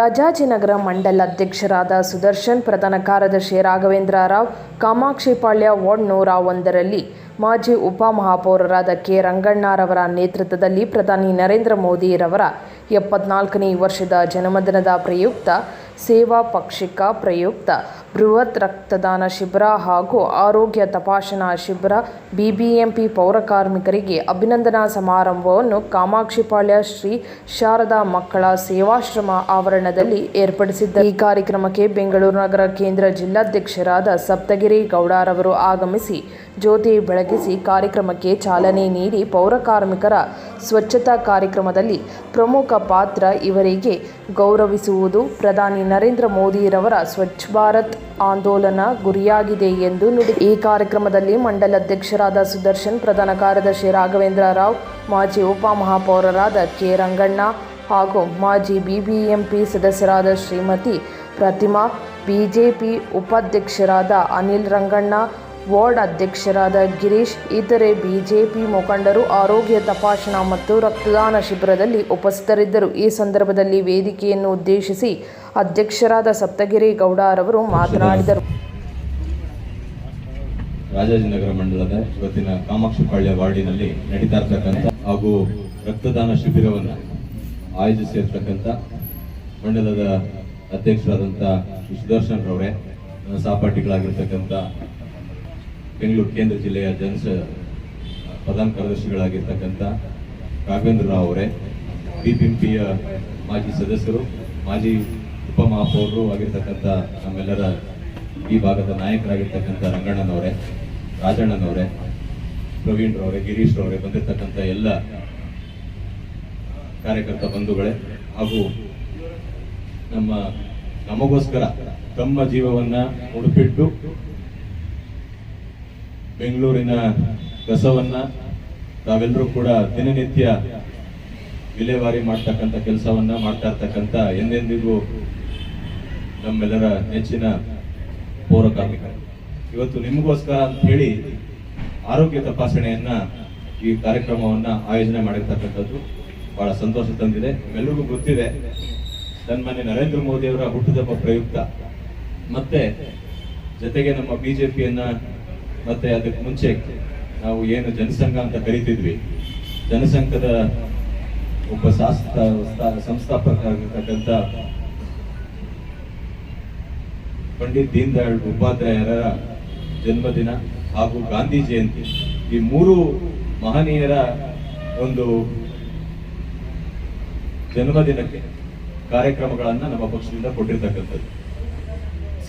ರಾಜಾಜಿನಗರ ಮಂಡಲ ಅಧ್ಯಕ್ಷರಾದ ಸುದರ್ಶನ್, ಪ್ರಧಾನ ಕಾರ್ಯದರ್ಶಿ ರಾಘವೇಂದ್ರ ರಾವ್ ಕಾಮಾಕ್ಷಿಪಾಳ್ಯ ವಾರ್ಡ್ ನೂರ ಒಂದರಲ್ಲಿ ಮಾಜಿ ಉಪಮಹಾಪೌರರಾದ ಕೆ. ರಂಗಣ್ಣರವರ ನೇತೃತ್ವದಲ್ಲಿ ಪ್ರಧಾನಿ ನರೇಂದ್ರ ಮೋದಿರವರ ಎಪ್ಪತ್ನಾಲ್ಕನೇ ವರ್ಷದ ಜನ್ಮದಿನದ ಪ್ರಯುಕ್ತ ಸೇವಾ ಪಕ್ಷಿಕ ಪ್ರಯುಕ್ತ ಬೃಹತ್ ರಕ್ತದಾನ ಶಿಬಿರ ಹಾಗೂ ಆರೋಗ್ಯ ತಪಾಸಣಾ ಶಿಬಿರ ಬಿಬಿಎಂಪಿ ಪೌರ ಕಾರ್ಮಿಕರಿಗೆ ಅಭಿನಂದನಾ ಸಮಾರಂಭವನ್ನು ಕಾಮಾಕ್ಷಿಪಾಳ್ಯ ಶ್ರೀ ಶಾರದಾ ಮಕ್ಕಳ ಸೇವಾಶ್ರಮ ಆವರಣದಲ್ಲಿ ಏರ್ಪಡಿಸಿದ್ದ ಈ ಕಾರ್ಯಕ್ರಮಕ್ಕೆ ಬೆಂಗಳೂರು ನಗರ ಕೇಂದ್ರ ಜಿಲ್ಲಾಧ್ಯಕ್ಷರಾದ ಸಪ್ತಗಿರಿ ಗೌಡರವರು ಆಗಮಿಸಿ ಜ್ಯೋತಿ ಬೆಳಗಿಸಿ ಕಾರ್ಯಕ್ರಮಕ್ಕೆ ಚಾಲನೆ ನೀಡಿ ಪೌರ ಕಾರ್ಮಿಕರ ಸ್ವಚ್ಛತಾ ಕಾರ್ಯಕ್ರಮದಲ್ಲಿ ಪ್ರಮುಖ ಪಾತ್ರ ಇವರಿಗೆ ಗೌರವಿಸುವುದು. ಪ್ರಧಾನಿ ನರೇಂದ್ರ ಮೋದಿರವರ ಸ್ವಚ್ಛ ಭಾರತ್ ಆಂದೋಲನ ಗುರಿಯಾಗಿದೆ ಎಂದು ನುಡಿ ಈ ಕಾರ್ಯಕ್ರಮದಲ್ಲಿ ಮಂಡಲ ಅಧ್ಯಕ್ಷರಾದ ಸುದರ್ಶನ್, ಪ್ರಧಾನ ಕಾರ್ಯದರ್ಶಿ ರಾಘವೇಂದ್ರ ರಾವ್, ಮಾಜಿ ಉಪಮಹಾಪೌರರಾದ ಕೆ. ರಂಗಣ್ಣ ಹಾಗೂ ಮಾಜಿ ಬಿಬಿಎಂಪಿ ಸದಸ್ಯರಾದ ಶ್ರೀಮತಿ ಪ್ರತಿಮಾ, ಬಿಜೆಪಿ ಉಪಾಧ್ಯಕ್ಷರಾದ ಅನಿಲ್ ರಂಗಣ್ಣ ವಾರ್ಡ್ ಅಧ್ಯಕ್ಷರಾದ ಗಿರೀಶ್, ಇತರೆ ಬಿಜೆಪಿ ಮುಖಂಡರು ಆರೋಗ್ಯ ತಪಾಸಣಾ ಮತ್ತು ರಕ್ತದಾನ ಶಿಬಿರದಲ್ಲಿ ಉಪಸ್ಥಿತರಿದ್ದರು. ಈ ಸಂದರ್ಭದಲ್ಲಿ ವೇದಿಕೆಯನ್ನು ಉದ್ದೇಶಿಸಿ ಅಧ್ಯಕ್ಷರಾದ ಸಪ್ತಗಿರಿ ಗೌಡರವರು ಮಾತನಾಡಿದರು. ರಾಜಾಜಿನಗರ ಮಂಡಲದ ಇವತ್ತಿನ ಕಾಮಾಕ್ಷಿಪಾಳ್ಯ ವಾರ್ಡಿನಲ್ಲಿ ನಡೀತಾ ಇರ್ತಕ್ಕಂಥ ಹಾಗೂ ರಕ್ತದಾನ ಶಿಬಿರವನ್ನು ಆಯೋಜಿಸಿರ್ತಕ್ಕಂಥ ಮಂಡಲದ ಅಧ್ಯಕ್ಷರಾದಂಥ ಸುದರ್ಶನ್ ರವರೇ ಸಹಪಾಠಿಗಳಾಗಿರ್ತಕ್ಕಂಥ ಬೆಂಗಳೂರು ಕೇಂದ್ರ ಜಿಲ್ಲೆಯ ಜನಸ, ಪ್ರಧಾನ ಕಾರ್ಯದರ್ಶಿಗಳಾಗಿರ್ತಕ್ಕಂಥ ರಾಘವೇಂದ್ರ ರಾವ್ ಅವರೇ ಬಿಬಿಎಂಪಿಯ ಮಾಜಿ ಸದಸ್ಯರು, ಮಾಜಿ ಉಪಮಹಾಪೌರರು ಆಗಿರ್ತಕ್ಕಂಥ ನಮ್ಮೆಲ್ಲರ ಈ ಭಾಗದ ನಾಯಕರಾಗಿರ್ತಕ್ಕಂಥ ರಂಗಣ್ಣನವರೇ, ರಾಜಣ್ಣನವರೇ, ಪ್ರವೀಣ್ ಗಿರೀಶ್ರವರೇ ಗಿರೀಶ್ ರವರೇ ಬಂದಿರತಕ್ಕಂಥ ಎಲ್ಲ ಕಾರ್ಯಕರ್ತ ಬಂಧುಗಳೇ ಹಾಗೂ ನಮ್ಮ ನಮಗೋಸ್ಕರ ತಮ್ಮ ಜೀವವನ್ನ ಮುಡುಪಿಟ್ಟು ಬೆಂಗಳೂರಿನ ಕಸವನ್ನ ತಾವೆಲ್ಲರೂ ಕೂಡ ದಿನನಿತ್ಯ ವಿಲೇವಾರಿ ಮಾಡ್ತಕ್ಕಂಥ ಕೆಲಸವನ್ನ ಮಾಡ್ತಾ ಇರ್ತಕ್ಕಂಥ ಎಂದೆಂದಿಗೂ ನಮ್ಮೆಲ್ಲರ ನೆಚ್ಚಿನ ಪೌರ ಕಾರ್ಮಿಕರು. ಇವತ್ತು ನಿಮಗೋಸ್ಕರ ಅಂತ ಹೇಳಿ ಆರೋಗ್ಯ ತಪಾಸಣೆಯನ್ನ ಈ ಕಾರ್ಯಕ್ರಮವನ್ನ ಆಯೋಜನೆ ಮಾಡಿರ್ತಕ್ಕಂಥದ್ದು ಬಹಳ ಸಂತೋಷ ತಂದಿದೆ. ಎಲ್ಲರಿಗೂ ಗೊತ್ತಿದೆ, ಸನ್ಮಾನ್ಯ ನರೇಂದ್ರ ಮೋದಿ ಅವರ ಹುಟ್ಟುಹಬ್ಬ ಪ್ರಯುಕ್ತ. ಮತ್ತೆ ಜೊತೆಗೆ ನಮ್ಮ ಬಿಜೆಪಿಯನ್ನ ಮತ್ತೆ ಅದಕ್ಕೆ ಮುಂಚೆ ನಾವು ಏನು ಜನಸಂಘ ಅಂತ ಕರಿತಿದ್ವಿ. ಜನಸಂಘದ ಒಬ್ಬ ಶಾಸ್ತ್ರ ಸಂಸ್ಥಾಪಕರಾಗಿರ್ತಕ್ಕಂಥ ಪಂಡಿತ್ ದೀನ್ ದಯಾಳ್ ಉಪಾಧ್ಯಾಯರ ಜನ್ಮದಿನ ಹಾಗೂ ಗಾಂಧಿ ಜಯಂತಿ. ಈ ಮೂರು ಮಹನೀಯರ ಒಂದು ಜನ್ಮದಿನಕ್ಕೆ ಕಾರ್ಯಕ್ರಮಗಳನ್ನು ನಮ್ಮ ಪಕ್ಷದಿಂದ ಕೊಟ್ಟಿರ್ತಕ್ಕಂಥದ್ದು.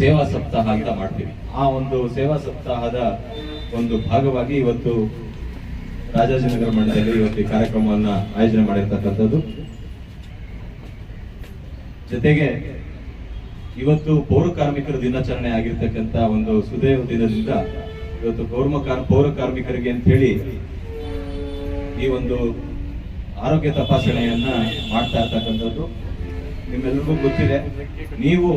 ಸೇವಾ ಸಪ್ತಾಹ ಅಂತ ಮಾಡ್ತೀವಿ. ಆ ಒಂದು ಸೇವಾ ಸಪ್ತಾಹದ ಒಂದು ಭಾಗವಾಗಿ ಇವತ್ತು ರಾಜಾಜಿನಗರ ಮಂಡಳಿಯಲ್ಲಿ ಇವತ್ತು ಈ ಕಾರ್ಯಕ್ರಮವನ್ನ ಆಯೋಜನೆ ಮಾಡಿರ್ತಕ್ಕಂಥದ್ದು. ಜೊತೆಗೆ ಇವತ್ತು ಪೌರ ಕಾರ್ಮಿಕರ ದಿನಾಚರಣೆ ಆಗಿರ್ತಕ್ಕಂಥ ಒಂದು ಸುದೈವ ದಿನದಿಂದ ಇವತ್ತು ಪೌರ್ಮ ಪೌರ ಕಾರ್ಮಿಕರಿಗೆ ಅಂತ ಹೇಳಿ ಈ ಒಂದು ಆರೋಗ್ಯ ತಪಾಸಣೆಯನ್ನ ಮಾಡ್ತಾ ಇರ್ತಕ್ಕಂಥದ್ದು. ನಿಮ್ಮೆಲ್ಲರಿಗೂ ಗೊತ್ತಿದೆ. ನೀವು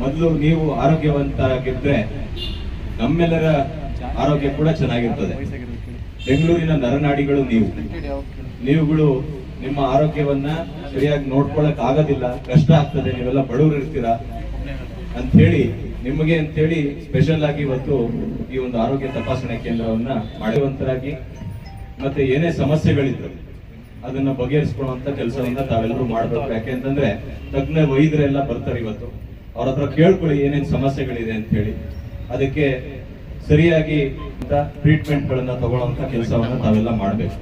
ಮೊದಲು ನೀವು ಆರೋಗ್ಯವಂತರಾಗಿದ್ರೆ ನಮ್ಮೆಲ್ಲರ ಆರೋಗ್ಯ ಕೂಡ ಚೆನ್ನಾಗಿರ್ತದೆ. ಬೆಂಗಳೂರಿನ ನರನಾಡಿಗಳು ನೀವು. ನೀವುಗಳು ನಿಮ್ಮ ಆರೋಗ್ಯವನ್ನ ಸರಿಯಾಗಿ ನೋಡ್ಕೊಳಕ್ ಆಗೋದಿಲ್ಲ, ಕಷ್ಟ ಆಗ್ತದೆ, ನೀವೆಲ್ಲ ಬಡವರು ಇರ್ತೀರಾ? ಅಂತ ಹೇಳಿ ನಿಮಗೆ ಅಂತ ಹೇಳಿ ಸ್ಪೆಷಲ್ ಆಗಿ ಇವತ್ತು ಈ ಒಂದು ಆರೋಗ್ಯ ತಪಾಸಣೆ ಕೇಂದ್ರವನ್ನ ಮಾಡುವಂತರಾಗಿ ಮತ್ತೆ ಏನೇ ಸಮಸ್ಯೆಗಳಿದ್ರು ಅದನ್ನ ಬಗೆಹರಿಸ್ಕೊಳ್ಳುವಂತ ಕೆಲಸವನ್ನ ತಾವೆಲ್ಲರೂ ಮಾಡ್ಬೇಕು. ಯಾಕೆಂತಂದ್ರೆ ತಜ್ಞ ವೈದ್ಯರೆಲ್ಲ ಬರ್ತಾರೆ ಇವತ್ತು. ಅವ್ರ ಹತ್ರ ಕೇಳ್ಕೊಳ್ಳಿ ಏನೇನು ಸಮಸ್ಯೆಗಳಿದೆ ಅಂತ ಹೇಳಿ. ಅದಕ್ಕೆ ಸರಿಯಾಗಿ ಟ್ರೀಟ್ಮೆಂಟ್ ಗಳನ್ನ ತಗೊಳ್ಳುವಂತ ಕೆಲಸವನ್ನ ತಾವೆಲ್ಲ ಮಾಡ್ಬೇಕು.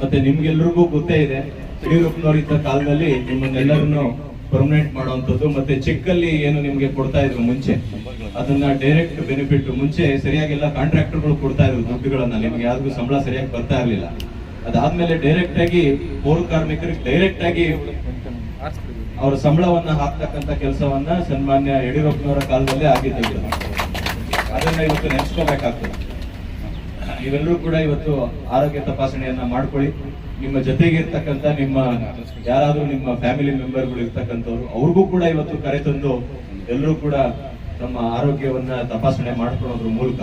ಮತ್ತೆ ನಿಮ್ಗೆಲ್ರಿಗೂ ಗೊತ್ತೇ ಇದೆ ಯಡಿಯೂರಪ್ಪನವರಿದ್ದ ಕಾಲದಲ್ಲಿ ನಿಮ್ಮನ್ನೆಲ್ಲರನ್ನು ಪರ್ಮನೆಂಟ್ ಮಾಡುವಂಥದ್ದು, ಮತ್ತೆ ಚೆಕ್ ಅಲ್ಲಿ ಏನು ನಿಮ್ಗೆ ಕೊಡ್ತಾ ಇದ್ರು ಮುಂಚೆ, ಅದನ್ನ ಡೈರೆಕ್ಟ್ ಬೆನಿಫಿಟ್ ಮುಂಚೆ ಸರಿಯಾಗಿಲ್ಲ ಕಾಂಟ್ರಾಕ್ಟರ್ಗಳು ಕೊಡ್ತಾ ಇದ್ರು ದುಡ್ಡುಗಳನ್ನ, ನಿಮ್ಗೆ ಯಾರಿಗೂ ಸಂಬಳ ಸರಿಯಾಗಿ ಬರ್ತಾ ಇರಲಿಲ್ಲ. ಅದಾದ್ಮೇಲೆ ಡೈರೆಕ್ಟ್ ಆಗಿ ಪೌರ ಕಾರ್ಮಿಕರಿಗೆ ಡೈರೆಕ್ಟ್ ಆಗಿ ಅವರ ಸಂಬಳವನ್ನ ಹಾಕ್ತಕ್ಕಂಥ ಕೆಲಸವನ್ನ ಸನ್ಮಾನ್ಯ ಯಡಿಯೂರಪ್ಪನವರ ಕಾಲದಲ್ಲಿ ಆಗಿದ್ದು. ಅದನ್ನ ಇವತ್ತು ನೆನೆಸ್ಕೋಬೇಕಾಗ್ತದೆ. ನೀವೆಲ್ಲರೂ ಕೂಡ ಇವತ್ತು ಆರೋಗ್ಯ ತಪಾಸಣೆಯನ್ನ ಮಾಡ್ಕೊಳ್ಳಿ. ನಿಮ್ಮ ಜೊತೆಗೆ ಇರ್ತಕ್ಕಂಥ ನಿಮ್ಮ ಯಾರಾದ್ರೂ ನಿಮ್ಮ ಫ್ಯಾಮಿಲಿ ಮೆಂಬರ್ಗಳು ಇರ್ತಕ್ಕಂಥವ್ರು, ಅವ್ರಿಗೂ ಕೂಡ ಇವತ್ತು ಕರೆ ತಂದು ಎಲ್ಲರೂ ಕೂಡ ನಮ್ಮ ಆರೋಗ್ಯವನ್ನ ತಪಾಸಣೆ ಮಾಡ್ಕೊಳ್ಳೋದ್ರ ಮೂಲಕ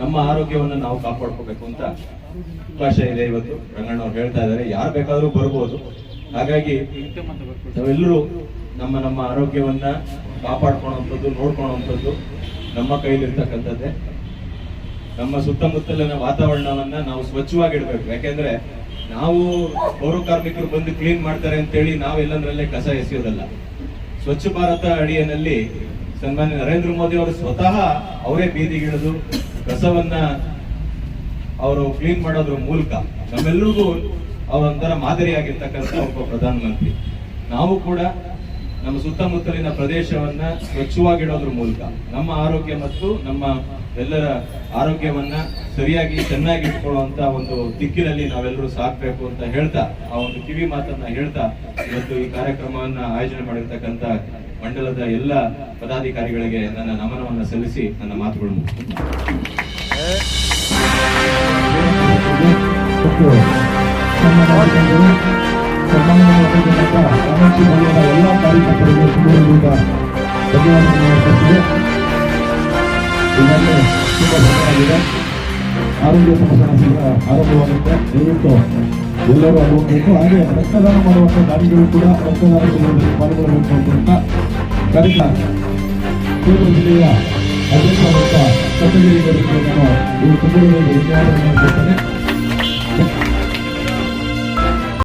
ನಮ್ಮ ಆರೋಗ್ಯವನ್ನ ನಾವು ಕಾಪಾಡ್ಕೋಬೇಕು ಅಂತ ಅವಕಾಶ ಇದೆ ಇವತ್ತು. ರಂಗಣ್ಣ ಅವ್ರು ಹೇಳ್ತಾ ಇದ್ದಾರೆ. ಯಾರು ಬೇಕಾದ್ರೂ ಬರ್ಬೋದು. ಹಾಗಾಗಿ ನಾವೆಲ್ಲರೂ ನಮ್ಮ ನಮ್ಮ ಆರೋಗ್ಯವನ್ನ ಕಾಪಾಡ್ಕೊಳ್ಳುವಂಥದ್ದು ನೋಡ್ಕೊಳ್ಳುವಂಥದ್ದು ನಮ್ಮ ಕೈಲಿರ್ತಕ್ಕಂಥದ್ದೇ ನಮ್ಮ ಸುತ್ತಮುತ್ತಲಿನ ವಾತಾವರಣವನ್ನ ನಾವು ಸ್ವಚ್ಛವಾಗಿ ಇಡಬೇಕು ಯಾಕೆಂದ್ರೆ ನಾವು ಪೌರ ಕಾರ್ಮಿಕರು ಬಂದು ಕ್ಲೀನ್ ಮಾಡ್ತಾರೆ ಅಂತೇಳಿ ನಾವೆಲ್ಲಂದ್ರಲ್ಲೇ ಕಸ ಎಸೆಯೋದಲ್ಲ. ಸ್ವಚ್ಛ ಭಾರತ ಅಡಿಯಲ್ಲಿ ಸನ್ಮಾನ್ಯ ನರೇಂದ್ರ ಮೋದಿ ಅವರು ಸ್ವತಃ ಅವರೇ ಬೀದಿಗಿಳಿದು ಕಸವನ್ನ ಅವರು ಕ್ಲೀನ್ ಮಾಡೋದ್ರ ಮೂಲಕ ನಮ್ಮೆಲ್ಲರಿಗೂ ಅವರೊಂಥರ ಮಾದರಿಯಾಗಿರ್ತಕ್ಕಂಥ ಒಬ್ಬ ಪ್ರಧಾನಮಂತ್ರಿ ನಾವು ಕೂಡ ನಮ್ಮ ಸುತ್ತಮುತ್ತಲಿನ ಪ್ರದೇಶವನ್ನ ಸ್ವಚ್ಛವಾಗಿಡೋದ್ರ ಮೂಲಕ ನಮ್ಮ ಆರೋಗ್ಯ ಮತ್ತು ನಮ್ಮ ಎಲ್ಲರ ಆರೋಗ್ಯವನ್ನ ಸರಿಯಾಗಿ ಚೆನ್ನಾಗಿ ಇಟ್ಕೊಳ್ಳುವಂತ ಒಂದು ದಿಕ್ಕಿನಲ್ಲಿ ನಾವೆಲ್ಲರೂ ಸಾಕ್ಬೇಕು ಅಂತ ಹೇಳ್ತಾ, ಆ ಒಂದು ಕಿವಿ ಮಾತನ್ನ ಹೇಳ್ತಾ ಇವತ್ತು ಈ ಕಾರ್ಯಕ್ರಮವನ್ನ ಆಯೋಜನೆ ಮಾಡಿರ್ತಕ್ಕಂಥ ಮಂಡಲದ ಎಲ್ಲ ಪದಾಧಿಕಾರಿಗಳಿಗೆ ನನ್ನ ನಮನವನ್ನ ಸಲ್ಲಿಸಿ ನನ್ನ ಮಾತುಗಳು ಮುಗಿಸ್ತೇನೆ. ಸನ್ಮಾನವಾಗಿರ್ತಕ್ಕಂಥ ಕಾಮಾಕ್ಷಿ ಮಹಿಳೆಯರ ಎಲ್ಲ ಕಾರ್ಯಕರ್ತರಿಗೆ ಧನ್ಯವಾದಗಳನ್ನು ಅರ್ಪಿಸಿದೆ ಈಗಾಗಲೇ ತುಂಬ ಸಮಯವಾಗಿದೆ ಆರೋಗ್ಯ ಸಮಸ್ಯೆ ಆರಂಭವಾಗುತ್ತೆ ದಯವಿಟ್ಟು ಎಲ್ಲರೂ ಹೋಗಬೇಕು ಹಾಗೆ ರಕ್ತದಾನ ಮಾಡುವಂಥ ದಾನಿಗಳು ಕೂಡ ರಕ್ತದಾನ ಶಿಬಿರದಲ್ಲಿ ಪಾಲ್ಗೊಳ್ಳಬೇಕು ಅಂತ ಕಾರ್ಯಕ್ರಮ ಜಿಲ್ಲೆಯ ಅಧ್ಯಕ್ಷ ತುಂಬ ಧನ್ಯವಾದಗಳನ್ನು ಕೊಡ್ತೇನೆ